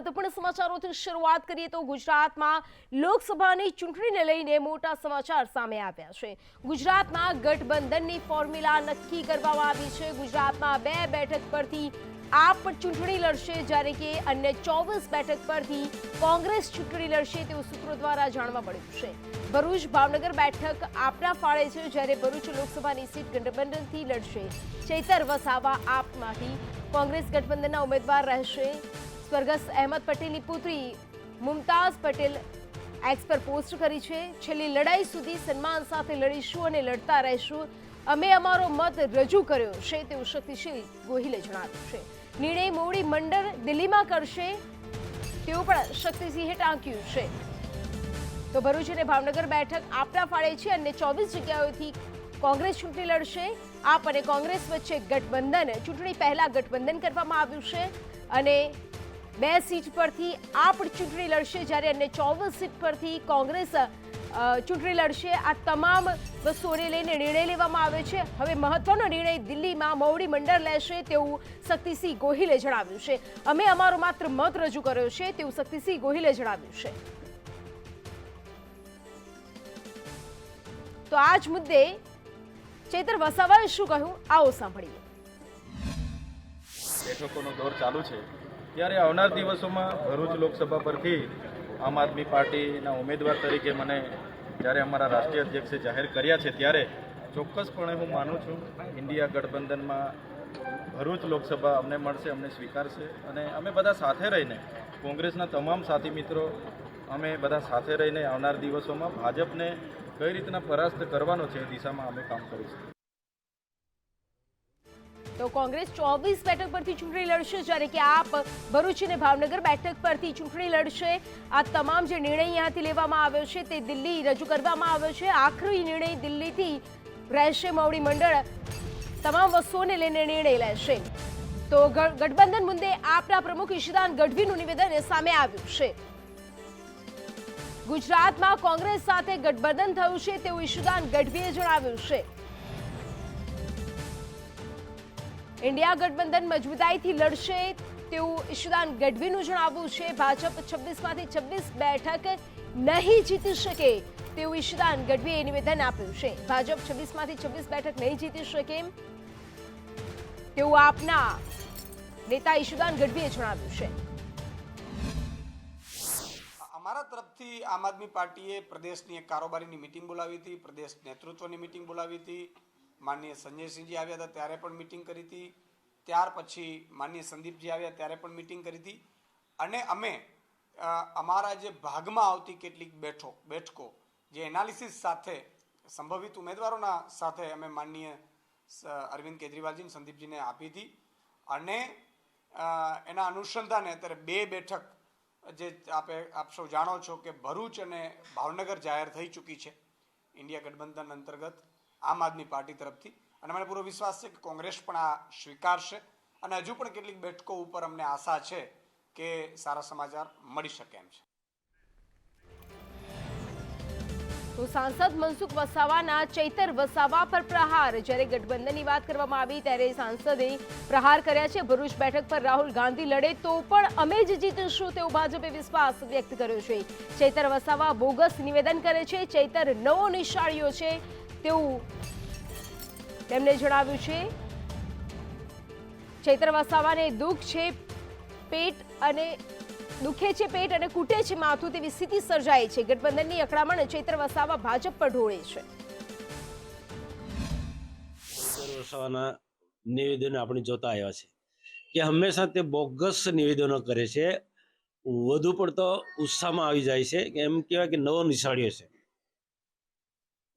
મહત્વપૂર્ણ સમાચારોથી શરૂઆત કરીએ તો ગુજરાતમાં લોકસભાની ચૂંટણીને લઈને મોટા સમાચાર સામે આવ્યા છે. ગુજરાતમાં ગઠબંધનની ફોર્મ્યુલા નક્કી કરવામાં આવી છે. ગુજરાતમાં બે બેઠક પરથી આપ ચૂંટણી લડશે, જ્યારે કે અન્ય ચોવીસ બેઠક પરથી કોંગ્રેસ ચૂંટણી લડશે તેવું સૂત્રો દ્વારા જાણવા મળ્યું છે. ભરૂચ ભાવનગર બેઠક આપના ફાળે છે, જ્યારે ભરૂચ લોકસભાની સીટ ગઠબંધનથી લડશે. ચૈતર વસાવા આપમાંથી કોંગ્રેસ ગઠબંધનના ઉમેદવાર રહેશે. સ્વર્ગસ્થ અહેમદ પટેલની પુત્રી મુમતાઝ પટેલ એક્સ પર પોસ્ટ કરી છે. છેલ્લી લડાઈ સુધી સન્માન સાથે લડીશું અને લડતા રહીશું. અમે અમારો મત રજૂ કર્યો છે. તેવું શક્તિશીલ ગોહિલે જણાવ્યું છે. નિર્ણય મોવડી મંડળ દિલ્હીમાં કરશે. તેવું પણ શક્તિસિંહે ટાંક્યું છે. તો ભરૂચ અને ભાવનગર બેઠક આપણા ફાળે છે અને ચોવીસ જગ્યાઓથી કોંગ્રેસ ચૂંટણી લડશે. આપ અને કોંગ્રેસ વચ્ચે ગઠબંધન, ચૂંટણી પહેલા ગઠબંધન કરવામાં આવ્યું છે. અને બે સીટ પરથી આપ ચૂંટણી લડશે જ્યારે અન્ય ચોવીસ સીટ પરથી કોંગ્રેસ ચૂંટણી લડશે. આ તમામ વસ્તુઓને લઈને નિર્ણય લેવામાં આવે છે. હવે મહત્વનો નિર્ણય દિલ્હીમાં મૌડી મંડળ લેશે તેવું શક્તિસિંહ ગોહિલે જણાવ્યું છે. અમે અમારો માત્ર મત રજૂ કર્યો છે તેવું શક્તિસિંહ ગોહિલે જણાવ્યું છે. તો આ જ મુદ્દે ચેતર વસાવાએ શું કહ્યું? આવો સાંભળીએ. બેઠકોનો દોર ચાલુ છે. ત્યારે આવનાર દિવસોમાં ભરૂચ લોકસભા પરથી આમ આદમી પાર્ટીના ઉમેદવાર તરીકે મને જ્યારે અમારા રાષ્ટ્રીય અધ્યક્ષે જાહેર કર્યા છે ત્યારે ચોક્કસપણે હું માનું છું ઇન્ડિયા ગઠબંધનમાં ભરૂચ લોકસભા અમને મળશે, અમને સ્વીકારશે અને અમે બધા સાથે રહીને, કોંગ્રેસના તમામ સાથી મિત્રો, અમે બધા સાથે રહીને આવનાર દિવસોમાં ભાજપને કઈ રીતના પરાસ્ત કરવાનો છે એ દિશામાં અમે કામ કરીશું. તો કોંગ્રેસ ચોવીસ બેઠક પરથી ચૂંટણી લડશે, જ્યારે કે આપ ભરૂચ અને ભાવનગર બેઠક પરથી ચૂંટણી લડશે. આ તમામ જે નિર્ણય અહીંયાથી લેવામાં આવ્યો છે, તે દિલ્હી રજૂ કરવામાં આવ્યો છે. આખરી નિર્ણય દિલ્હીથી રહેશે મવડી મંડળ. તમામ વસ્તુઓને લઈને નિર્ણય લેશે. તો ગઠબંધન મુદ્દે આપના પ્રમુખ ઈશિદાન ગઢવીનું નિવેદન સામે આવ્યું છે. ગુજરાતમાં કોંગ્રેસ સાથે ગઠબંધન થયું છે તેવું ઈશુદાન ગઢવીએ જણાવ્યું છે. ઇન્ડિયા ગઠબંધન મજબૂતાઈથી લડશે તેવું ઈશુદાન ગઢવીનું જણાવવું છે. ભાજપ છવ્વીસમાંથી છવ્વીસ બેઠક નહીં જીતી શકે તેવું ઈશુદાન ગઢવીએ નિવેદન આપ્યું છે. ભાજપ છવ્વીસમાંથી છવ્વીસ બેઠક નહીં જીતી શકે તેવું આપના નેતા ઈશુદાન ગઢવીએ જણાવ્યું છે. અમારા તરફથી આમ આદમી પાર્ટીએ પ્રદેશની એક કારોબારીની મિટિંગ બોલાવી હતી, પ્રદેશ નેતૃત્વની મિટિંગ બોલાવી હતી. માનનીય સંજયસિંહજી આવ્યા હતા, ત્યારે પણ મિટિંગ કરી હતી. ત્યાર પછી માનનીય સંદીપજી આવ્યા, ત્યારે પણ મિટિંગ કરી હતી. અને અમે અમારા જે ભાગમાં આવતી કેટલીક બેઠો, બેઠકો, જે એનાલિસિસ સાથે, સંભવિત ઉમેદવારોના સાથે અમે માનનીય અરવિંદ કેજરીવાલજીને સંદીપજીને આપી હતી. અને એના અનુસંધાને અત્યારે બે બેઠક, જે આપે, આપ સૌ જાણો છો કે ભરૂચ અને ભાવનગર જાહેર થઈ ચૂકી છે, ઇન્ડિયા ગઠબંધન અંતર્ગત. આમ આદમી પાર્ટી તરફથી. અને મને પૂરો વિશ્વાસ છે કે કોંગ્રેસ પણ આ સ્વીકારશે. અને હજુ પણ કેટલીક બેઠકો ઉપર અમને આશા છે કે સારા સમાચાર મળી શકે એમ છે. તો સાંસદ મનસુખ વસાવાના ચૈતર વસાવા પર પ્રહાર. જ્યારે ગઠબંધનની વાત કરવામાં આવી ત્યારે સાંસદે પ્રહાર કર્યા છે ભરૂચ બેઠક પર રાહુલ ગાંધી લડે તો પણ અમે જ જીતીશું તેવો ભાજપે વિશ્વાસ વ્યક્ત કર્યો છે. ચૈતર વસાવા બોગસ નિવેદન કરે છે. ચૈતર નવો નિશાળીઓ છે. તેવું તેમણે જણાવ્યું છે. ચૈત્ર વસાવાને દુઃખ છે, પેટ અને દુખે છે પેટ અને કૂટે છે માથું તેવી સ્થિતિ સર્જાય છે. ગઠબંધનની અકળામણ ચૈત્ર વસાવા ભાજપ પર ઢોળે છે. વસાવાના નિવેદનો આપણે જોતા આવ્યા છે કે હંમેશા તે બોગસ નિવેદનો કરે છે. વધુ પડતો ઉત્સાહમાં આવી જાય છે. કે એમ કહેવાય કે નવો નિશાળ્યો છે.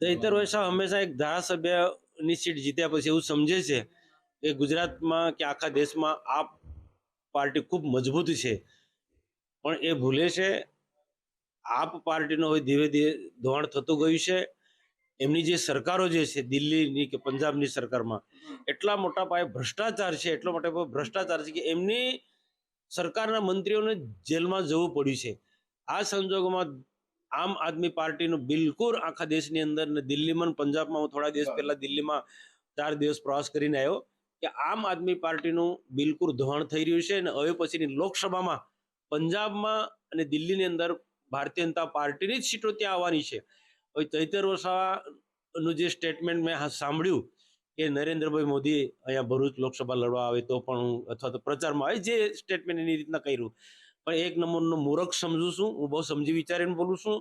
ચૈતર વૈસાવ હંમેશા એક ધારાસભ્યની સીટ જીત્યા પછી એવું સમજે છે કે ગુજરાતમાં કે આખા દેશમાં આ પાર્ટી ખૂબ મજબૂત છે. પણ એ ભૂલે છે, આપ પાર્ટીનો હવે ધીરે ધીરે ધોવાણ થતું ગયું છે. એમની જે સરકારો જે છે, દિલ્હીની કે પંજાબની સરકારમાં, એટલા મોટા પાયે ભ્રષ્ટાચાર છે, એટલો મોટા પાયે ભ્રષ્ટાચાર છે કે એમની સરકારના મંત્રીઓને જેલમાં જવું પડ્યું છે. આ સંજોગોમાં આમ આદમી પાર્ટીનું બિલકુલ આખા દેશની અંદર ને દિલ્હીમાં પંજાબમાં હું થોડા દિવસ પહેલા દિલ્હીમાં ચાર દિવસ પ્રવાસ કરીને આવ્યો કે આમ આદમી પાર્ટીનું બિલકુલ ધોવાણ થઈ રહ્યું છે અને હવે પછીની લોકસભામાં પંજાબમાં અને દિલ્હીની અંદર ભારતીય જનતા પાર્ટીની જ સીટો ત્યાં આવવાની છે. હવે ચૈતર વસાવાનું જે સ્ટેટમેન્ટ મેં સાંભળ્યું કે નરેન્દ્રભાઈ મોદી અહીંયા ભરૂચ લોકસભા લડવા આવે તો પણ હું અથવા તો પ્રચારમાં આવે જે સ્ટેટમેન્ટ એની રીતના કર્યું. પણ એક નંબરનો મૂરખ સમજુ છું હું બહુ સમજી વિચારીને બોલું છું.